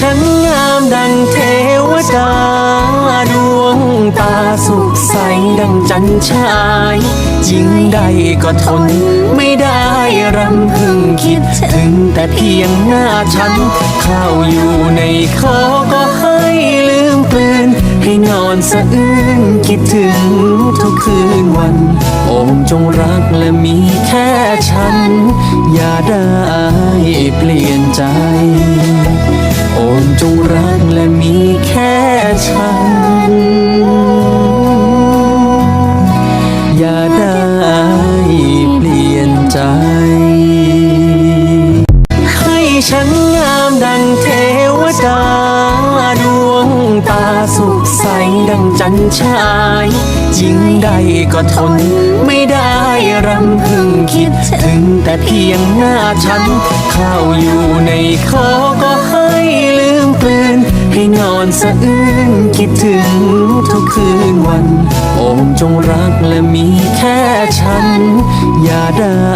ฉันงามดังเทวดา ดวงตาสุขใสดังจันชายยิ่งใดก็ทน ไม่ได้รำพึงคิด ถึงแต่เพียงหน้าฉัน เข้าอยู่ในคอก็ให้ลืมกลืน ให้นอนสะอื้นคิดถึงทุกคืนวันโอมจงรักและมีแค่ฉัน อย่าได้เปลี่ยนใจ ฉัน อย่าได้เปลี่ยนใจ ให้ฉันงามดังเทวดา ดวงตาสุขใสดังจันชายยิ่งใดก็ทน ไม่ได้รำพึงคิด ถึงแต่เพียงหน้าฉัน เข้าวอยู่ในคอก็ให้ลืมกลืนให้นอนสะอื้น คิดถึงทุกคืนวันโอมจงรักและมีแค่ฉัน อย่าได้